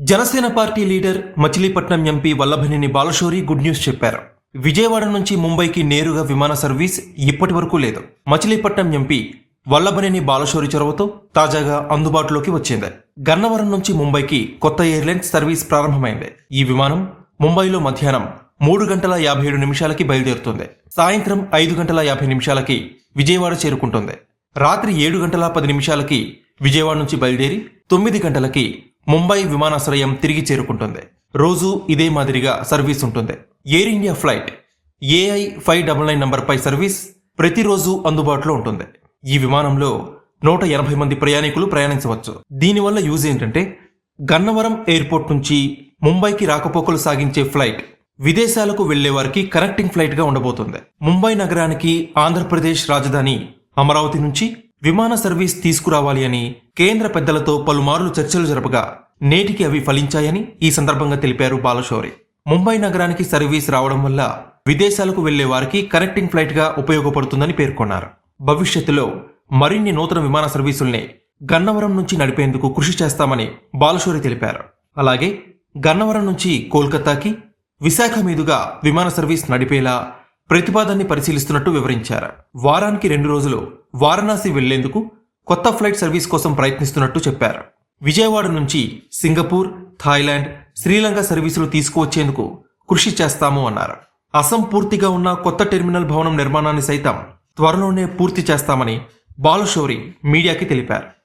Janasena party leader Machilipatnam MP Vallabhaneni Balashowry good news చెప్పారు. విజయవాడ నుంచి ముంబైకి నేరుగా విమాన సర్వీస్ ఇప్పటి వరకు లేదు. మచిలీపట్నం ఎంపీ వల్లభనేని బాలశౌరి చొరవతో తాజాగా అందుబాటులోకి వచ్చింది. గన్నవరం నుంచి ముంబైకి కొత్త ఎయిర్లైన్స్ సర్వీస్ ప్రారంభమైంది. ఈ విమానం ముంబైలో మధ్యాహ్నం మూడు గంటల యాభై ఏడు నిమిషాలకి బయలుదేరుతుంది. సాయంత్రం ఐదు గంటల యాభై నిమిషాలకి విజయవాడ చేరుకుంటుంది. రాత్రి ఏడు గంటల పది నిమిషాలకి విజయవాడ నుంచి బయలుదేరి తొమ్మిది గంటలకి ముంబై విమానాశ్రయం తిరిగి చేరుకుంటుంది. రోజు ఇదే మాదిరిగా సర్వీస్ ఉంటుంది. Air India flight AI five double nine నంబర్పై service ప్రతిరోజు అందుబాటులో ఉంటుంది. ఈ విమానంలో నూట ఎనభై మంది ప్రయాణికులు ప్రయాణించవచ్చు. దీనివల్ల యూజ్ ఏంటంటే గన్నవరం ఎయిర్పోర్ట్ నుంచి ముంబైకి రాకపోకలు సాగించే ఫ్లైట్ విదేశాలకు వెళ్ళే వారికి కనెక్టింగ్ ఫ్లైట్గా ఉండబోతుంది. ముంబై నగరానికి ఆంధ్రప్రదేశ్ రాజధాని అమరావతి నుంచి విమాన సర్వీస్ తీసుకురావాలి అని కేంద్ర పెద్దలతో పలుమార్లు చర్చలు జరపగా నేటికి అవి ఫలించాయని ఈ సందర్భంగా తెలిపారు బాలశౌరి. ముంబై నగరానికి సర్వీస్ రావడం వల్ల విదేశాలకు వెళ్ళే వారికి కనెక్టింగ్ ఫ్లైట్గా ఉపయోగపడుతుందని పేర్కొన్నారు. భవిష్యత్తులో మరిన్ని నూతన విమాన సర్వీసుల్ని గన్నవరం నుంచి నడిపేందుకు కృషి చేస్తామని బాలశౌరి తెలిపారు. అలాగే గన్నవరం నుంచి కోల్కతాకి విశాఖ మీదుగా విమాన సర్వీస్ నడిపేలా ప్రతిపాదనని పరిశీలిస్తున్నట్టు వివరించారు. వారానికి రెండు రోజులు వారణాసి వెళ్ళేందుకు కొత్త ఫ్లైట్ సర్వీస్ కోసం ప్రయత్నిస్తున్నట్టు చెప్పారు. విజయవాడ నుంచి సింగపూర్ థాయిలాండ్ శ్రీలంక సర్వీసులు తీసుకువచ్చేందుకు కృషి చేస్తాము అన్నారు. అసంపూర్తిగా ఉన్న కొత్త టెర్మినల్ భవనం నిర్మాణాన్ని సైతం త్వరలోనే పూర్తి చేస్తామని బాలశౌరి మీడియాకి తెలిపారు.